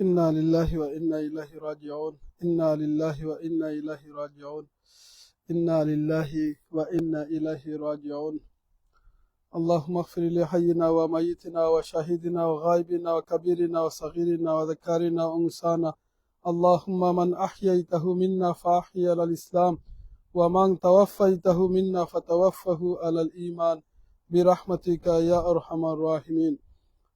إنا لله وإنا إليه راجعون. إنا لله وإنا إليه راجعون. إنا لله وإنا إليه راجعون. اللهم اغفر لحينا وميتنا وشهيدنا وغائبنا وكبيرنا وصغيرنا وذكارنا وأنسانا اللهم من أحييته منا فأحيي على الإسلام ومن توفيته منا فتوفه على الإيمان. برحمتك يا أرحم الراحمين.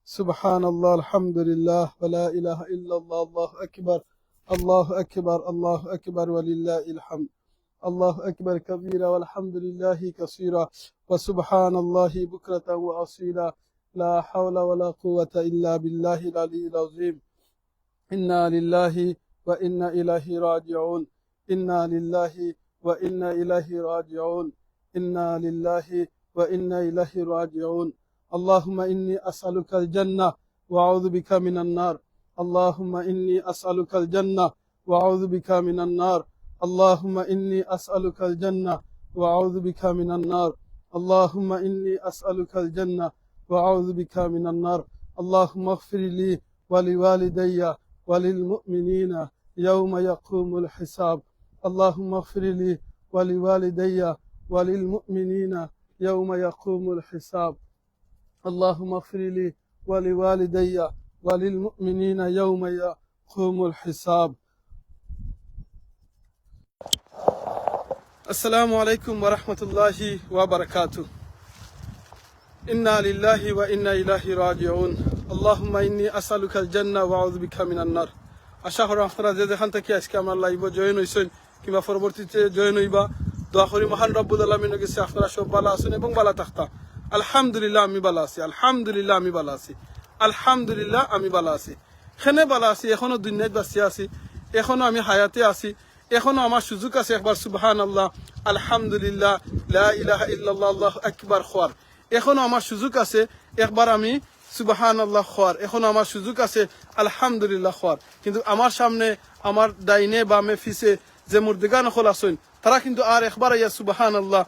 سبحان الله الحمد لله ولا إله إلا الله الله أكبر الله أكبر الله أكبر ولله الحمد. الله أكبر كبيرا والحمد لله كثيرا وسبحان الله بكرة وأصيلا. لا حول ولا قوة إلا بالله العلي العظيم. إنا لله وإنا إليه راجعون. إنا لله وإنا إليه راجعون. إنا لله وإنا إليه راجعون. اللهم إني أسألك الجنة وأعوذ بك من النار. اللهم إني أسألك الجنة وأعوذ بك من النار. اللهم إني أسألك الجنة وأعوذ بك من النار. اللهم إني أسألك الجنة وأعوذ بك من النار. اللهم اغفر لي ولوالدي وللمؤمنين يوم يقوم الحساب. اللهم اغفر لي ولوالدي وللمؤمنين يوم يقوم الحساب. اللهم اغفر لي ولوالدي وللمؤمنين يوم يقوم الحساب السلام عليكم ورحمة الله وبركاته إنا لله وإنا إليه راجعون اللهم إني أسألك الجنة وأعوذ بك من النار আশা করি আপনারা যে যেখান থেকে আজকে আমার লাইভ জয়েন হয়েছেন কিংবা পরবর্তীতে জয়েন হইবা দোয়া করি মহান রব্বুল আলমিনের কাছে আপনারা সব ভালো আছেন এবং ভালো থাকতা আলহামদুলিল্লাহ আমি ভালো আছি, আলহামদুলিল্লাহ আমি ভালো আছি, আলহামদুলিল্লাহ আমি ভালো আছি। খেনে ভালো আছি, এখনও দুনিয়ায় বাঁচিয়ে আছি, এখনও আমি হায়াতে আছি, এখনও আমার সুযোগ আছে একবার সুবাহান আল্লাহ আলহামদুলিল্লাহ আল্লাহু আকবার খোয়ার এখনও আমার সুযোগ আছে একবার আমি সুবাহান আল্লাহ খোয়ার এখনও আমার সুযোগ আছে আলহামদুলিল্লাহ খোয়ার কিন্তু আমার সামনে আমার ডাইনে বামে ফিসে যে মুর্দিগান হল আসেন তারা কিন্তু আর একবার ইয়া সুবাহান আল্লাহ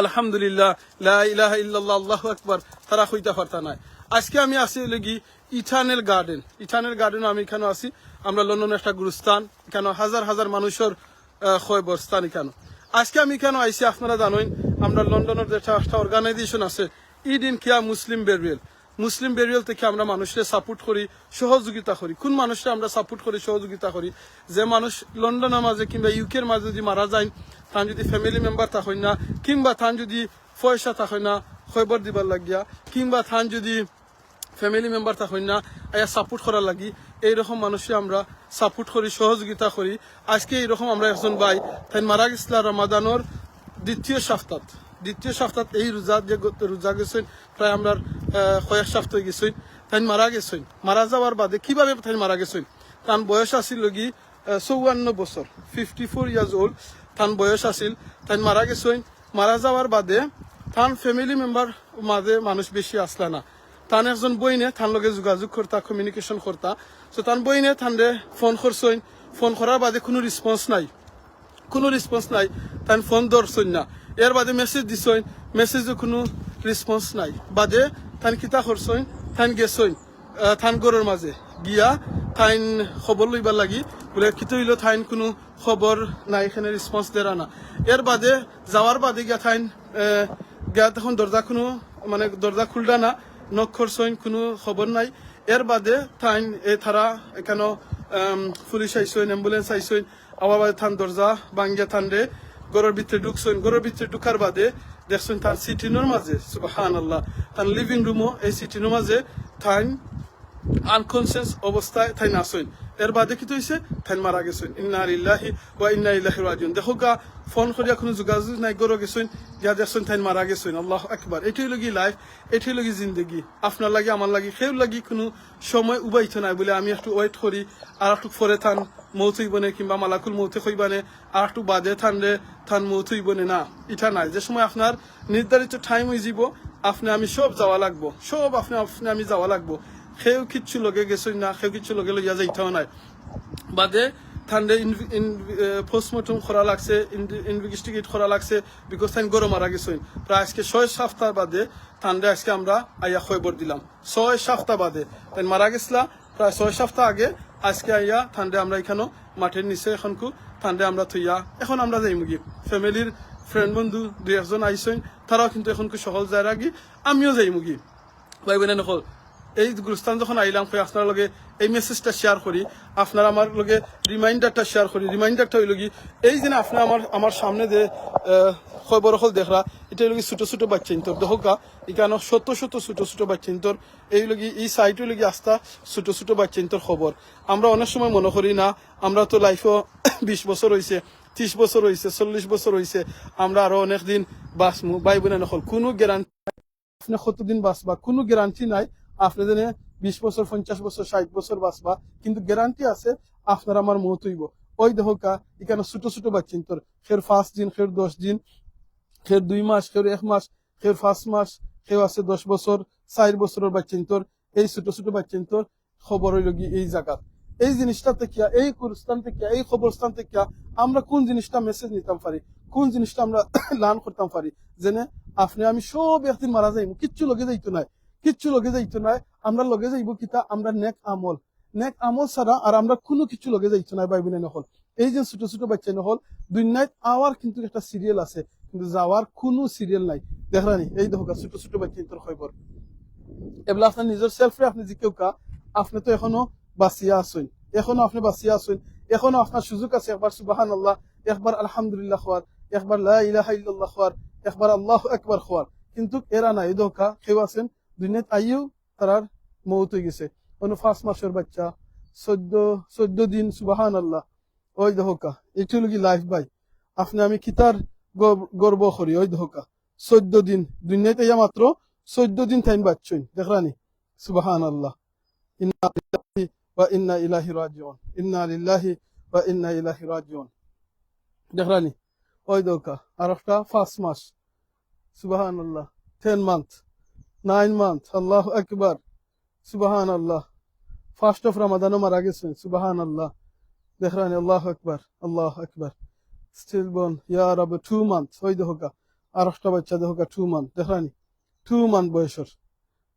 আলহামদুলিল্লাহ, লা ইলাহ ইল্লাল্লাহ, আল্লাহু আকবার, তারা হইতে পারতা নাই আজকে আমি আসি লগি ইথানেল গার্ডেন। ইথানেল গার্ডেন আমি এখানে আসি। আমরা লন্ডনের একটা গুরুস্থান এখানে হাজার হাজার মানুষের খয়বর স্থান এখানে আজকে আমি এখানে আইসি, আপনারা জানেন, আমরা লন্ডনের যে একটা অর্গানাইজেশন আছে ইড ইন কিয়া মুসলিম বেরিয়েল মুসলিম বেরিয়েল থেকে আমরা মানুষকে সাপোর্ট করি, সহযোগিতা করি। কোন মানুষকে আমরা সাপোর্ট করি, সহযোগিতা করি? যে মানুষ লন্ডনের মাঝে কিংবা ইউকের মাঝে যদি মারা যায় তান যদি ফ্যামিলি মেম্বার থাকেন না, কিংবা তান যদি পয়সা থাকেন না, খবর দিবার লাগিয়া, কিংবা থান যদি ফ্যামিলি মেম্বার থাকেন না এয়া সাপোর্ট করার লাগি, এইরকম মানুষকে আমরা সাপোর্ট করি, সহযোগিতা করি। আজকে এইরকম আমরা একজন ভাই, তাই মারা গেছিল রমাদানোর দ্বিতীয় সপ্তাহ দ্বিতীয় সপ্তাহ এই রোজা যে রোজা গেছেন প্রায় আমরা কয়েক সপ্তাহ গেছেন তাই মারা গেছেন মারা যাওয়ার বাদে কীভাবে তাই মারা গেছেন তার বয়স আছিল লগি চৌৱান্ন বছর ফিফটি ফোর ইয়ার্স ওল্ড তার বয়স আছিল তাই মারা গেছেন মারা যাওয়ার বাদে তার ফ্যামিলি মেম্বার মাঝে মানুষ বেশি আসলা না। তান একজন বইনে তার লগে যোগাযোগ করতা কমিউনিকেশন করতা তো তার বইনে তানরে ফোন করছইন ফোন করার বাদে কোনো রেসপন্স নাই। কোনো রেসপন্স নাই। তাই ফোন ধরছইন না। এর বাদে মেসেজ দিছইন। মেসেজও কোনো রেসপন্স নাই। বাদে তান কিতা করছইন? তান গেছইন থান গরের মাঝে গিয়া থাইন খবর লইবার লাগি বলে কিতো হইল থাইন কোনো খবর নাই? এখানে রেসপন্স দেরা না। এর বাদে যাওয়ার বাদে গিয়া থাইন গিয়া তখন দরজা কোনো মানে দরজা খুলডা না। নখ করছইন, কোনো খবর নাই। এর বাদে থাইন এ থারা এখানে পুলিশ আইসইন অ্যাম্বুলেন্স আইসইন আবার বাদে থান দরজা বাঙ্গিয়া থান রে গরর ভিতরে ঢুকছেন গরর ভিতরে ঢুকার বাদে দেখছেন তার সিটিনোর মাঝে সুবাহান আল্লাহ তার লিভিং রুমও এই সিটিনোর মাঝে থাইন আনকনসিয়াস অবস্থায় থাইন নাসইন এর বাদে কি হইছে তাই মারা গেছেন। ইন্না ইল্লাহি ওয়া ইন্না ইলাইহি রাজিউন। দেখো গা, ফোন করিয়া কোনো যোগাযোগ নাই, গরো গেছেন, গিয়া দেখছেন তাই মারা গেছেন। আল্লাহ আকবার। এটাই লগি লাইফ এটাই লগি জিন্দগি। আপনার লাগি, আমার লাগি সেও লাগি কোনো সময় উবাইত নাই বলে আমি একটু ওয়েট করি, আর একটু ফরে থান, মৌত হইবনে কিংবা মালাকুল মৌতে হইবানে আর একটু বাদে থানলে থান মৌত হইবনে না এটা নাই। যে সময় আপনার নির্ধারিত টাইম হয়ে যাব আপনি আমি সব যাওয়া লাগবো। সব আপনি আপনি আমি যাওয়া লাগবো। সেও কিচ্ছু লগে গেছই না, সেও কিচ্ছু লগে লইয়া যাইতেও নাই। বাদে থান্ডে পোস্টমর্টম করা লাগছে ইনভেস্টিগেট করা লাগছে বিকজ তাই গরম মারা গেছেন প্রায় আজকে ছয় সপ্তাহ বাদে থান্ডে আজকে আমরা আইয়া খবর দিলাম। ছয় সপ্তাহ বাদে তাই মারা গেছিলা, প্রায় ছয় সপ্তাহ আগে আজকে আইয়া ঠান্ডে আমরা এখানে মাঠের নিচে এখনকু ঠান্ডে আমরা থইয়া এখন আমরা যাই মুগি ফ্যামিলির ফ্রেন্ড বন্ধু দুই একজন আইসেন তারাও কিন্তু এখনকু সহজ যায় রাগি আমিও যাই মুগি ভাই বোনে নকল এই গুরুস্থান যখন আইলাম, কই আপনার লগে এই মেসেজটা শেয়ার করি, আপনার আমার লগে রিমাইন্ডারটা শেয়ার করি রিমাইন্ডারটা হইল কি, এই যে আপনার আমার আমার সামনে যে খবর হল দেখরা, এটা লগে ছোট ছোট বাচ্চা ইন্তর দেখোকা এখানে শত শত ছোট ছোট বাচ্চা ইন্তর, এই লগে এই সাইটে লগে আস্তা ছোট ছোট বাচ্চা ইন্তর খবর। আমরা অনেক সময় মনে করি না, আমরা তো লাইফও বিশ বছর হয়েছে ত্রিশ বছর হয়েছে চল্লিশ বছর হয়েছে আমরা আরও অনেক দিন বাঁচমু বাই বোনে নকল কোনো গ্যারান্টি আপনি কতদিন বাঁচবা, কোনো গ্যারান্টি নাই আপনি যেন বিশ বছর, পঞ্চাশ বছর, ষাট বছর বাঁচবা। কিন্তু গ্যারান্টি আছে, আপনার আমার মত হইব। ওই দেখোকা এখানে ছোট ছোট বাচ্চিন তোর। ফের পাঁচ দিন ফের দশ দিন ফের দুই মাস ফের এক মাস ফের পাঁচ মাস কেউ আছে দশ বছর, চার বছরের বাচ্চিন তোর। এই ছোট ছোট বাচ্চিন তোর খবর হইল গিয়ে এই জায়গা এই জিনিসটা থেকে এই কুরস্থান থেকে এই খবরস্থান থেকে আমরা কোন জিনিসটা মেসেজ নিতাম পারি? কোন জিনিসটা আমরা লান করতাম পারি? যেনে, আপনি আমি সব একদিন মারা যাইব কিচ্ছু লগে যাইতো নাই। কিচ্ছু লগে যাইতো নাই, আমরা লগে যাইব কিতা? আমরা নেক আমল। নেক আমল ছাড়া আর আমরা কোনো কিছু লগে যাইতো নাই বাই নহল এই যে ছোট ছোট বাচ্চা নহল দুই নাইট আওয়ার কিন্তু একটা সিরিয়াল আছে, কিন্তু যাওয়ার কোনো সিরিয়াল নাই। দেখরানি এই দেখো ছোট ছোট বাচ্চা তোর খবর। এগুলা আপনার নিজের সেলফে আপনি যে কেউ কা, আপনি তো এখনও বাঁচিয়া আছেন। এখনও আপনি বাঁচিয়া আছেন। এখনও আপনার সুযোগ আছে, একবার সুবাহান আল্লাহ একবার আলহামদুলিল্লাহ খোয়ার একবার লা ইলাহা ইল্লাল্লাহ খোয়ার একবার আল্লাহ একবার খোয়ার কিন্তু এরা নাই দোকা কেউ আছেন? দুনিয়াত আইও তারার মৌত হয়ে গেছে। কোনো পাঁচ মাসের বাচ্চা, চোদ্দ চোদ্দ দিন সুবাহান আল্লাহ ওই দহকা এটি লগি লাইফ বাই আপনি আমি কিতার গর্ব- করি? ওই দহকা চোদ্দ দিন, দুনিয়াতে ইয়া মাত্র চোদ্দ দিন টাইম বাচ্চই দেখরানি সুবাহান আল্লাহ ইন্না লিল্লাহি ওয়া ইন্না ইলাহি রাজিউন। ইন্না লিল্লাহি ওয়া ইন্না ইলাহি রাজিউন। দেখরানি ওই দহকা আর একটা পাঁচ মাস। সুবাহান আল্লাহ টেন মান্থ নাইন মান্থ আল্লাহ আকবার সুবাহান আল্লাহ ফার্স্ট অফ রামাদানও মারা গেছেন সুবাহান আল্লাহ দেখরানি আল্লাহ আকবার আল্লাহ আকবার স্টিল বোন ইয়া রব টু মান্থ ওই দেখোকা আর একটা বাচ্চা দেখোকা টু মান্থ দেখরানি টু মান্থ বয়সের।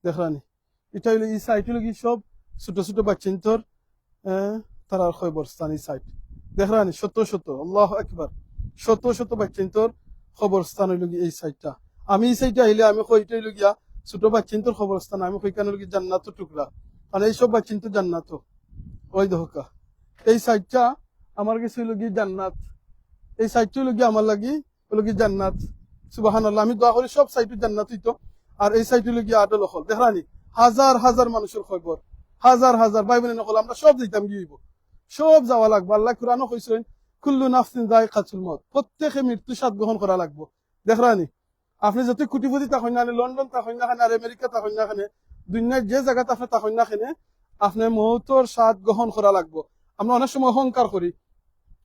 দেখরানি এটা হইল এই সাইট হইল কি সব? ছোট ছোট বাচ্চা তোর তারার খবর স্থান এই সাইট দেখরানি শত শত। আল্লাহ আকবার শত শত বাচ্চা তোর খবর স্থান হইল এই সাইটটা আমি এই সাইটে আইলে আমি কইটা হইল গিয়া ছোট বাচ্চিন্তর খবরস্থান আমি কইখানে কি জান্নাত টুকরা আর এইসব বাচ্চিন্ত জান্নাত ওই দহকা এই সাইডটা আমার কাছে হইল জান্নাত। এই সাইডটা গিয়ে আমার লাগি হইল জান্নাত। সুবাহান আল্লাহ আমি দোয়া করি, সব সাইডে জান্নাত হইতো আর এই সাইড হইল গিয়ে আটল হল দেখানি হাজার হাজার মানুষের খবর হাজার হাজার ভাই বোনের নকল, আমরা সব দিতাম গিয়ে হইব? সব যাওয়া লাগবো। আল্লাহ কোরআনও কইছেন কুল্লু নাফসিন দায় খাতুল মত প্রত্যেকে মৃত্যু স্বাদ গ্রহণ করা লাগবো। দেখরানি আপনি যত কুটিপুটি তাহন না লন্ডন তাহন না খানে আর আমেরিকা তাহন না খানে দুনিয়ার যে জায়গাত আপনি তাহন না খানে আপনি মহতর স্বাদ গ্রহণ করা লাগবো। আমরা অনেক সময় অহংকার করি,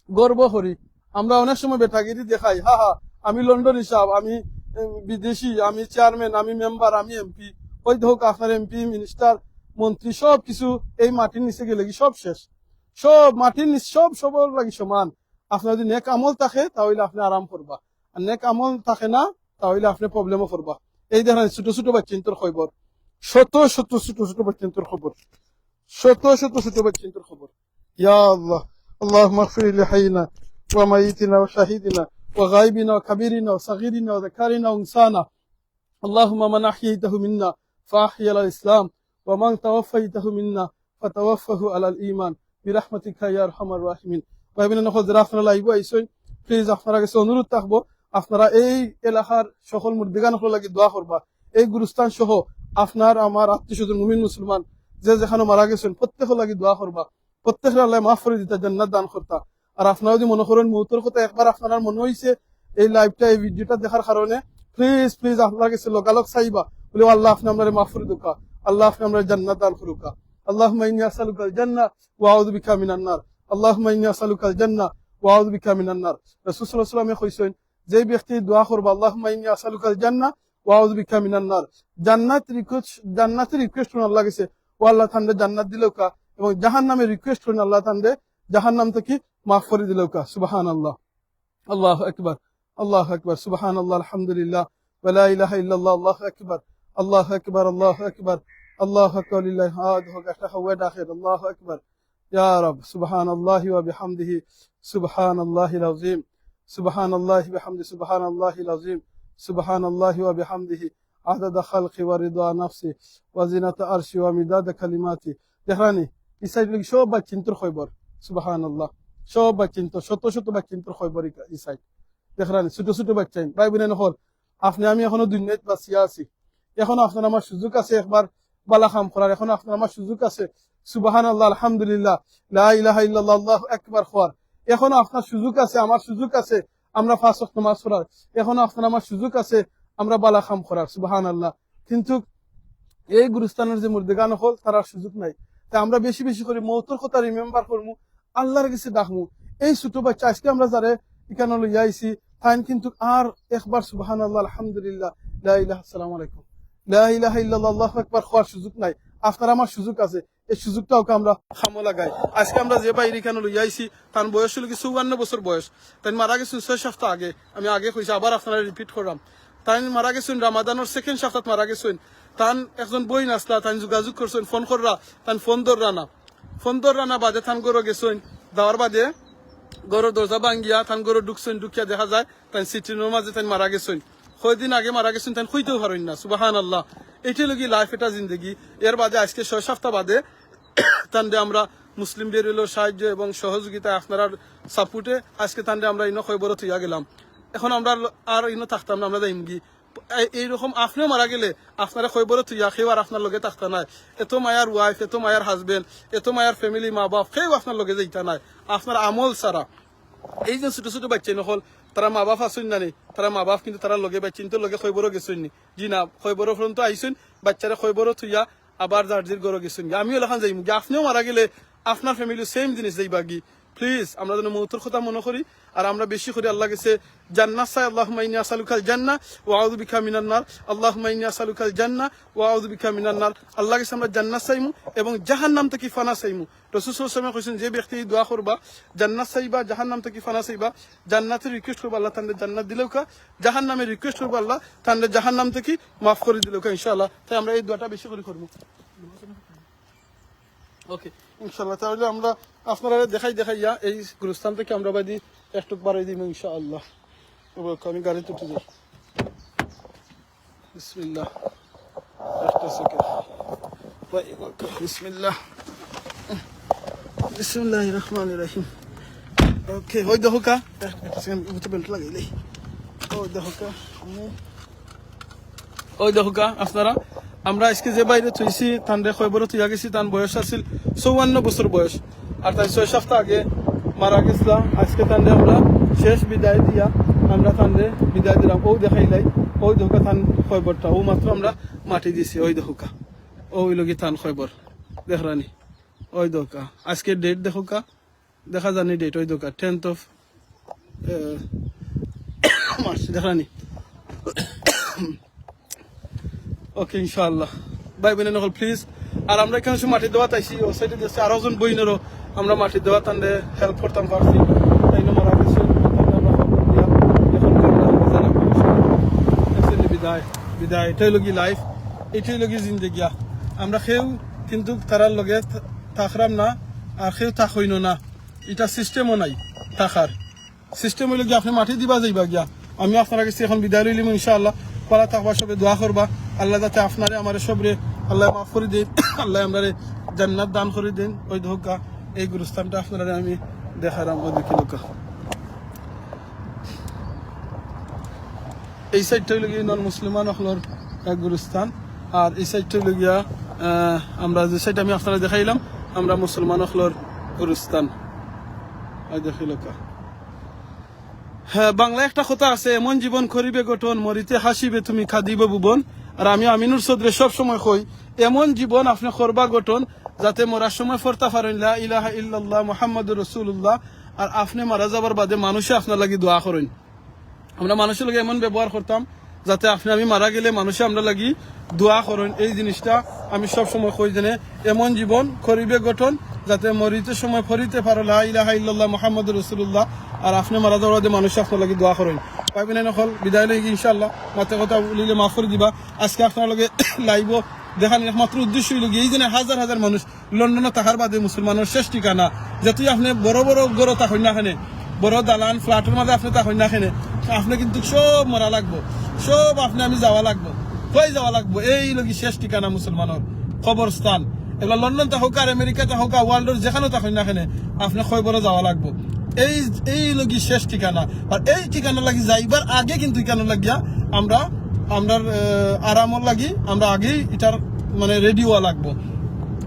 গর্ব করি, আমরা অনেক সময় বেটাগিরি দেখাই, হা হা, আমি লন্ডন হিসাব, আমি বিদেশি, আমি চেয়ারম্যান, আমি মেম্বার, আমি এমপি, ওই হোক আপনার এমপি, মিনিস্টার, মন্ত্রী, সব কিছু এই মাটির নিচে গেলে কি সব শেষ? সব মাটির নিচে, সব সবার লাগি সমান। আপনার যদি নেক আমল থাকে, তাহলে আপনি আরাম করবা। আর নেক আমল থাকে না তাহলে আপনি প্রবলেমও করবা এই দেখেন ছোট ছোট বাচ্চিন্তর খবর শত শত ছোট ছোট বাচ্চিন্তর খবর শত শত ছোট বাচ্চিন্তর খবর ইয়া আল্লাহ اللهم اغفر لحينا وميتنا وشهيدنا وغائبنا وكبيرنا وصغيرنا وذكارنا وانسانا اللهم من احييته منا فاحيا على الاسلام ومن توفيته منا فتوفه على الايمان برحمتك يا ارحم الراحمين ভাইবেন নকল যারা আপনারা লাইভ আইসেন প্লিজ আপনারা কাছে অনুরোধ থাকবো আপনারা এই এলাকার সকল মুরদিগান লাগে দোয়া করবা। এই গুরুস্থান সহ আপনার, আমার আত্মীয় স্বজন, মুমিন মুসলমান, যে যেখানে মারা গেছেন প্রত্যেক লাগে দোয়া করবা। প্রত্যেকের আল্লাহ মাফ করে দিতা, জান্নাত দান করতা। আর আপনারা যদি মনে করেন মুহূর্তের কথা একবার আপনার মনে হয়েছে এই লাইভটা এই ভিডিওটা দেখার কারণে প্লিজ প্লিজ আপনার কাছে লোকালক চাইবা। বলে, আল্লাহ, আপনি আপনার মাফ করে দুকা আল্লাহ, আপনি আপনার জান্নাত দান করুকা। আল্লাহ মাইনি আসালুকাল জান্না ওয়াউদ বিকা মিনান্নার আল্লাহ মাইনি আসালুকাল জান্না ওয়াউদ বিকা মিনান্নার রসুল সাল্লাহ সাল্লামে কইসেন الله عليه وسلم কইছেন যে ব্যক্তি দোয়া করবে আল্লাহুম্মা ইন্নী আসআলুকা আল জান্নাহ ওয়া আউযু বিকা মিনান নার জান্নাত রিকোয়েস্ট জান্নাতের রিকোয়েস্ট করুন আল্লাহ কাছে ও আল্লাহ তান্ডে জান্নাত দিলেও কা এবং জাহান্নামের রিকোয়েস্ট করুন আল্লাহ তান্ডে জাহান্নাম থেকে মাফ করে দিলেও কা সুবহানাল্লাহ আল্লাহু আকবার আল্লাহু আকবার সুবহানাল্লাহ আলহামদুলিল্লাহ ওয়া লা ইলাহা ইল্লাল্লাহ আল্লাহু আকবার আল্লাহু আকবার আল্লাহু আকবার الله أكبر لله هذا هو أفتح وداخل الله أكبر يا رب سبحان الله وبحمده سبحان الله العظيم سبحان الله بحمده سبحان الله العظيم سبحان الله وبحمده عدد خلقي ورضا نفسي وزنة عرشي ومداد كلماتي দেখরানি এই সাইড লাগি সব বাচ্চিন্তর খবর সুবাহান আল্লাহ সব বাচ্চিন্ত শত শত বাচ্চিন্তর খবর এই সাইড দেখরানি ছোট ছোট বাচ্চাইন ভাই বোনেন হল আপনি আমি এখনো দুনিয়াত বাঁচিয়া আছি এখনো আপনার আমার সুযোগ আছে একবার বালা খাম করার এখনো আপনার আমার সুযোগ আছে সুবাহান আল্লাহ আলহামদুলিল্লাহ লা ইলাহা ইল্লাল্লাহ আল্লাহু আকবার খোয়ার এখনও আপনার সুযোগ আছে, আমার সুযোগ আছে, আমরা ফাঁস নামাজ পড়ার। এখনও আপনার আমার সুযোগ আছে, আমরা বালা খাম করার সুবাহান আল্লাহ কিন্তু এই গুরুস্থানের যে মুর্দেগান হল, তার সুযোগ নাই। তা আমরা বেশি বেশি করে মৌতর কথা রিমেম্বার করব আল্লাহর কাছে ডাকমু। এই ছোট বাচ্চা, আজকে আমরা যারে এখানে লইয়া আইছি তাই কিন্তু আর একবার সুবাহান আল্লাহ আলহামদুলিল্লাহ আসসালামু আলাইকুম। লা ইলাহা ইল্লাল্লাহ, আল্লাহু আকবার, হওয়ার সুযোগ নাই। আপনার আমার সুযোগ আছে। এই সুযোগটাও আমরা খামো লাগাই। আজকে আমরা যে বাইরে এখানে লইয়া আইছি, তার বয়স হলো কি চৌবান্ন বছর বয়স। তাই মারা গেছেন ছয় সপ্তাহ আগে। আমি আগে কইছি, আবার আপনারা রিপিট করলাম তাই মারা গেছেন রামাদানোর সেকেন্ড সপ্তাহ মারা গেছেন। তান একজন বই নাচলা তাই যোগাযোগ করছেন, ফোন কররা, তান ফোন ধররা না ফোন ধররা না বাদে থান গরো গেছেন। দাওয়ার বাদে গরো দরজা ভাঙ্গিয়া থান গরো ঢুকছেন, ঢুকিয়া দেখা যায়, তাই সিটির মাঝে তাই মারা গেছেন। কয়দিন আগে মারা গেছেন তাই হইতেও পারেন না সুবাহান আল্লাহ এইটাই লগি লাইফ এটা জিন্দগি। এর বাদে আজকে ছয় সপ্তাহ বাদে তান্ডে আমরা মুসলিম বেরুলো সাহায্য এবং সহযোগিতা আপনার সাপোর্টে আজকে তান্ডে আমরা ইনো খবর থইয়া গেলাম। এখন আমরা আর ইনো থাকতাম না, আমরা যাইমগি এই- এইরকম আপনিও মারা গেলে আপনারা খবর থইয়া সেও আর আপনার লগে থাকতা নাই। এত মায়ার ওয়াইফ এত মায়ার হাজবেন্ড এত মায়ার ফ্যামিলি মা বাপ সেও আপনার লগে যাইতা নাই। আপনার আমল সারা এই যে ছোট ছোট বাচ্চা নহল তারা মা বাপ আসুন না তারা মা বাপ কিন্তু তারা লগে বাচ্চিন তো লগে খৈবরও গেছুন নি। জি না খৈবরও ফ্রন্ত আইসুন বাচ্চারা খৈবরও থুইয়া আবার জার্জির গরো গেছুন গিয়া আমিও লেখান যাইম। গিয়া আপনিও মারা গেলে আপনার ফ্যামিলি সেম জিনিস যাইবা গি। প্লিজ আমরা যেন মৌতর কথা মনে করি, আর আমরা বেশি করে আল্লাহ গেছে জান্নাত সাই আল্লাহ মাইনি আসালুকাল জান্না ও আউদু বিখা মিনান্নার আল্লাহ মাইনি আসালুকাল জান্না ও আউদু বিখা মিনান্নার আল্লাহ গেছে আমরা জান্নাত চাইমু এবং জাহান নাম থেকে ফানা চাইমু। রসুল সাল্লামে কইছেন, যে ব্যক্তি দোয়া করবা, জান্নাত চাইবা জাহান নাম থেকে ফানা চাইবা, জান্নাতের রিকোয়েস্ট করবা, আল্লাহ তান্ডে জান্নাত দিলেও কা জাহান নামে রিকোয়েস্ট করবা, আল্লাহ তান্ডে জাহান নাম থেকে মাফ করে দিলেও কা ইনশাআল্লাহ। তাই আমরা এই দোয়াটা বেশি করে করব। ওকে ইনশাল্লাহ তাহলে আমরা আপনারা দেখাই দেখাইয়া এই গুরুস্থান থেকে আমরা বাদি একটু বাড়াই দিব ইনশাআল্লাহ। আমি গাড়িতে উঠে যাই। ওই আপনারা। আমরা আজকে যে বাইরে থইছি, তান রে খবর গেছি, তান বয়স আছিল। চৌৱান্ন বছর বয়স। আর তাই ছয় সপ্তাহ আগে মারা গেছিলাম। আজকে তান আমরা শেষ বিদায় দিয়া আমরা তান বিদায় দিলাম। ও দেখাইলাই ওই দেখো তান খবরটা ও মাত্র আমরা মাটি দিছি। ওই দেখো কা ওই লগি তান খবর দেখরানি ওই দোকা আজকে ডেট দেখো কা দেখা জানি ডেট ওই দোকা টেন্থ অফ মার্চ দেখানি ওকে ইনশাআল্লাহ। ভাই বোনের নকল প্লিজ আর আমরা এখানে মাটি দেওয়া তাইছি, ও সাইডে দেশে আরও জন বইনেরও আমরা মাটি দেওয়া তান্ডে হেল্প করতাম পারছি। বিদায় এটাই লগি লাইফ এটাই লগি জিন্দগিয়া আমরা সেও কিন্তু তারার লগে থাকরাম না, আর সেও থাক হইন না। এটা সিস্টেমও নাই থাকার। সিস্টেম হইলে গিয়ে আপনি মাটি দিবা যাইবা গিয়া। আমি আপনার কাছে এখন বিদায় লইলিম ইনশাআল্লাহ। পালা থাকবা, সবে দোয়া করবা। আল্লাহ যাতে আপনারে, আমার সবরে আল্লাহ মাফ করে দিন। আল্লাহ আমারে জান্নাত দান করে দিন। ওই ধোকা এই গুরুস্থানটা আপনারা আমি দেখারাম ওই দেখি লোকা এই সাইডটা হইল গিয়ে নন মুসলিমান হলর এক গুরুস্থান। আর এই সাইডটা হইল গিয়া আমরা যে সাইড আমি আপনারা দেখাইলাম, আমরা মুসলমান হলর গুরুস্থান। দেখি লোকা হ্যাঁ বাংলা একটা কথা আছে, এমন জীবন করিবে গঠন মরিতে হাসিবে তুমি, খাদিবে ভুবন। আর আমি আমিনুর সদরে সব সময় কই, এমন জীবন আপনি করবা গঠন যাতে মরার সময় ফোরতা পারেন, লা ইলাহা ইল্লাল্লাহ মোহাম্মদ রসুল্লাহ আর আপনি মারা যাবার বাদে মানুষে আপনার লাগি দোয়া করেন। আমরা মানুষের লগে এমন ব্যবহার করতাম যাতে আপনি, আমি মারা গেলে মানুষে আমরা লাগি দোয়া করেন। এই জিনিসটা আমি সব সময় কই জেনে, এমন জীবন করিবে গঠন যাতে মরিতে সময় ফরিতে পারো। লা ইলাহা ইল্লাল্লাহ মুহাম্মাদুর রাসূলুল্লাহ। আর আপনি মারা যাওয়ার মানুষে আপনার লাগি দোয়া করেন। পাইবেন নকল? বিদায় লাগি ইনশাআল্লাহ। মাতে কথা বলিলে মাফ করে দিবা। আজকে আপনার লগে লাইভ দেখান একমাত্র উদ্দেশ্য হইল এই যে হাজার হাজার মানুষ লন্ডনে থাকার বাদে মুসলমানের শেষ ঠিকানা যেহেতু আপনি বড় বড় গরো থাকেন না বড় দালান, ফ্ল্যাটের মাঝে আপনি থাকেন না আপনি কিন্তু সব মরা লাগবো। সব আপনি, আমি যাওয়া লাগবো। কই যাওয়া লাগবো? এই লগি শেষ ঠিকানা মুসলমানের কবরস্থান। এগুলো লন্ডন হোক আর আমেরিকাতে হোক আর ওয়ার্ল্ডের যেখানে থাকেন না এখানে আপনি খবরে যাওয়া লাগবো। এই এই লগি শেষ ঠিকানা। আর এই ঠিকানা লাগি যাইবার আগে কিন্তু ঠিকানা লাগিয়া আমরা আমরা আরামর লাগি, আমরা আগেই এটার মানে রেডি হওয়া লাগবো।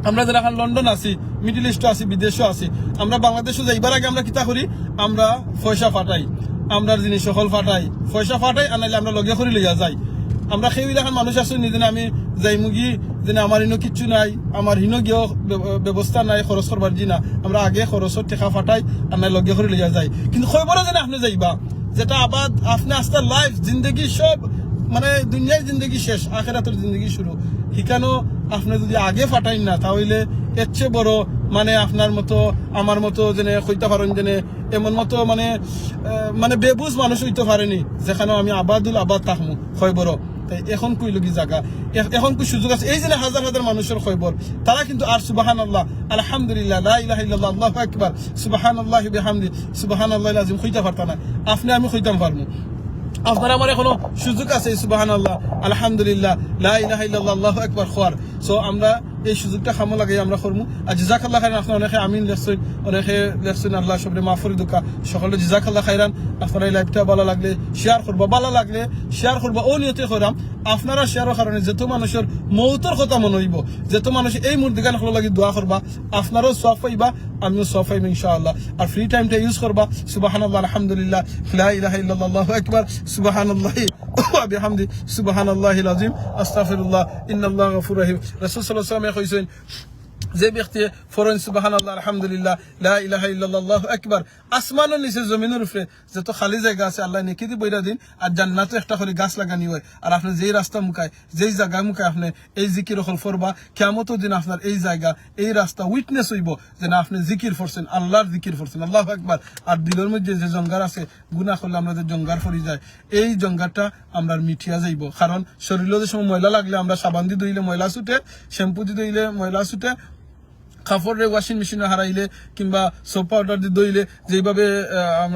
আমরা যারা এখন লন্ডন আছি, মিডিল ইস্টও আছি, বিদেশও আছি, আমরা বাংলাদেশও যাইবার আগে আমরা কিতা করি? আমরা পয়সা ফাটাই আমরা জিনিস সকল ফাটাই, পয়সা ফাটাই আনাইলে আমরা লগে করে লইয়া যাই। আমরা সেই এলাকার মানুষ আছো নিদিন আমি যাই মুগি, যেন আমার হিনো কিচ্ছু নাই, আমার হিনো গিয়েও ব্য- ব্যবস্থা নাই খরচ করবার জি না। আমরা আগে খরচত টেকা ফাটাই, আর নাই লগে করে লইয়া যাই। কিন্তু খবরও যেন আপনি যাইবা, যেটা আবাদ, আপনি আস্তে লাইফ জিন্দগি সব মানে দুনিয়ার জিন্দগি শেষ আখেরাতের জিন্দগি শুরু। শিখানো আপনি যদি আগে ফাটাই না, তাহলে এর চেয়ে বড় মানে আপনার মতো, আমার মতো যেনে হইতে পারেন যেনে এমন মতো মানে মানে বেবুজ মানুষ হইতে পারেনি, যেখানে আমি আবাদুল আবাদ হয় বড় তাই এখন কই লগি জায়গা এখন কই সুযোগ আছে? এই যে হাজার হাজার মানুষের খবর, তারা কিন্তু আর সুবাহান আল্লাহ আলহামদুলিল্লাহ, লা ইলাহা ইল্লাল্লাহ, আল্লাহু আকবার, সুবহানাল্লাহ বিহামদি সুবহানাল্লাহিল আযীম কইতে পারতা না। আপনি আমি কইতাম পারমু। আপনার আমার এখনও সুযোগ আছে সুবাহান আল্লাহ আলহামদুলিল্লাহ, লা ইলাহা ইল্লাল্লাহ, আল্লাহু আকবার খোয়ার। সো আমরা এই সুযোগটা খামো লাগে আমরা করব আর জিজা খাল্লা খাইরান, আপনার অনেকে আমিন লেখছেন, অনেকে লেখছেন, আল্লাহ সবরে মাহফুরি দুকা। সকলে জিজা জিজাকাল্লা খাইরান, আপনার এই লাইভটা ভালো লাগলে শেয়ার করব। ভালো লাগলে শেয়ার করব, ও নিয়তে করাম আপনারা শেয়ারের কারণে যেত মানুষের মৌতর কথা মনে হইব, যেত মানুষ এই মূর্তি গান হলো লাগে দোয়া করবা, আপনারও সফ হইবা আমিও সফ হইব ইনশাআল্লাহ। আর ফ্রি টাইমটা ইউজ করবা সুবাহান আল্লাহ আলহামদুলিল্লাহ, লা ইলাহা ইল্লাল্লাহু আকবার, সুবহানাল্লাহি, ওয়া বিহামদি, সুবহানাল্লাহিল আযীম, আস্তাগফিরুল্লাহ, ইন্নাল্লাহু গফুর রাহিম। রাসূল সাল্লাল্লাহু আলাইহি কইছেন যে ফরন সুবাহান আল্লাহ আলহামদুলিল্লাহ লা ইলাহা ইল্লাল্লাহ আল্লাহু আকবার আসমানের নিচে জমিনের উপরে যত খালি জায়গা আছে আল্লাহ নেকি দি বইরা দিন আর জান্নাতে একটা করে গাছ লাগানি হয়। আর আপনি যেই রাস্তা মুখায় যেই জায়গা মুখায় আপনি এই জিকির হল ফরবা কেমতো দিন আপনার এই জায়গা, এই রাস্তা উইটনেস হইব যে না আপনি জিকির করছেন আল্লাহর জিকির করছেন আল্লাহ আকবার। আর দিলের মধ্যে যে জঙ্গার আছে গুনা করলে আমরা যে জঙ্গার ফরি যায় এই জঙ্গারটা আমরা মিঠিয়া যাইব। কারণ শরীরে যে সময় ময়লা লাগলে আমরা সাবান দিয়ে ধুইলে ময়লা ছুটে, শ্যাম্পু দিয়ে ধুইলে ময়লা ছুটে কাপড়ের ওয়াশিং মেশিনে হারাইলে কিংবা সোপ পাউডার দিয়ে দইলে যেভাবে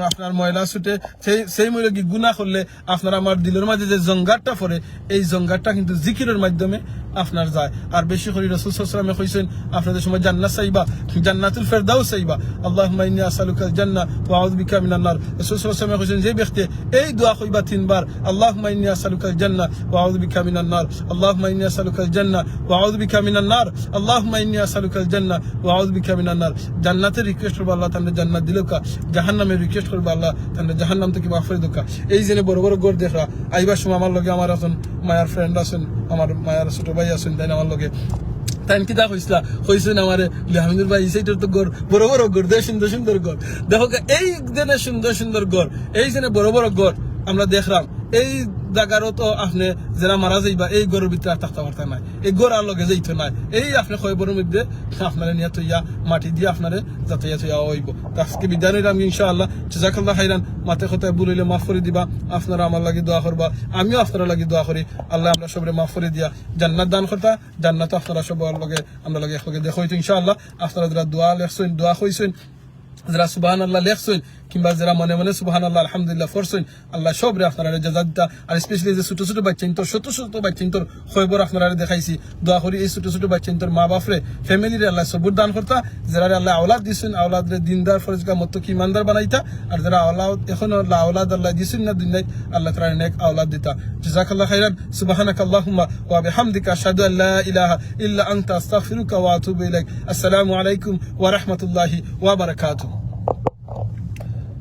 আপনার ময়লা ছুটে, সেই সেই ময়লা কি গুণা করলে আপনার আমার দিলের মাঝে যে জঙ্গারটা পড়ে, এই জঙ্গারটা কিন্তু জিকিরের মাধ্যমে আপনার যায়। আর বেশি করে রসুল সাল্লামে কইছেন, আপনাদের সময় জান্নাত চাইবা, জান্নাতুল ফেরদাও চাইবা। আল্লাহ ইন্নী আসালুকা জান্নাহ ওয়া আউযু বিকা মিনান নার। রসুল সাল্লামে কইছেন, যে ব্যক্তি এই দোয়া কইবা তিনবার আল্লাহ ইন্নী আসালুকা জান্নাহ ওয়া আউযু বিকা মিনান নার। আল্লাহ ইন্নী আসালুকা জান্নাহ ওয়া আউযু বিকা মিনান নার। আল্লাহ ইন্নী আসালুকা জান্নাহ জান্নাতের রিকোয়েস্ট করবা আল্লাহ, তাহলে জান্নাত রিকোয়েস্ট করবা আল্লাহ, তাহলে থেকে দোকা এই জেনে বড় বড় আইবার সময় আমার লগে আমার মায়ার ফ্রেন্ড আমার মায়ার ছোট ভাই আছেন, তাই আমার লগে। তাই কিতা আমার? ভাই সেইটার তো গড় বড় বড় গড় দেখ সুন্দর সুন্দর গড় দেখো এই জেনে সুন্দর সুন্দর গড় এই জেনে বড় বড় গড় আমরা দেখলাম এই জায়গারও তো আপনি যারা মারা যাইবা এই গড়ের ভিতরে থাকতে পারতেন না এই গড় আর লগে যাইতো না এই আপনি খয়বরের মধ্যে আপনারা নিয়ে তৈয়া মাটি দিয়ে আপনারে যাতে ইয়া তৈয়া হইব। আজকে বিদায় নিলাম ইনশাআল্লাহ জাজাকাল্লাহ খাইরান মাতে কথায় বলিলে মাফ করে দিবা আপনারা আমার লাগি দোয়া করবা আমিও আপনারা লাগি দোয়া করি আল্লাহ আমরা সবরে মাফ করে দিয়া, জান্নাত দান করতা জান্নাত আপনারা সবার লগে, আমরা লগে একলগে দেখো ইনশাআল্লাহ আপনারা যারা দোয়া লেখছেন দোয়া কইছেন যারা সুবাহান আল্লাহ লেখছেন কিংবা যারা মনে মনে সুবাহান আল্লাহ আলহামদুলিল্লাহ করছেন আল্লাহ সবরে আপনারা জাজা দিতা আর স্পেশালি যে ছোট ছোট বাচ্চা তোর ছোট ছোট বাচ্চা তোর খবর আপনারা দেখাইছি। দোয়া করি এই ছোট ছোট বাচ্চা তোর মা বাপরে ফ্যামিলির আল্লাহ সবুর দান করতা। যারা আল্লাহ আওলাদ দিছেন আওলাদ দিনদার ফরজকা মতো কি ইমানদার বানাইতা। আর যারা আওলাদ, এখন আল্লাহ আওলাদ আল্লাহ দিছেন না দুনিয়ায় আল্লাহ তারা নেক আওলাদ দিতা। জাজাকাল্লাহ খাইরান সুবহানাক আল্লাহুম্মা ওয়া বিহামদিকা আশহাদু আন লা ইলাহা ইল্লা আনতা, আস্তাগফিরুকা ওয়া আতুবু ইলাইক। আসসালামু আলাইকুম ওয়া রাহমাতুল্লাহি ওয়া বারাকাতুহু।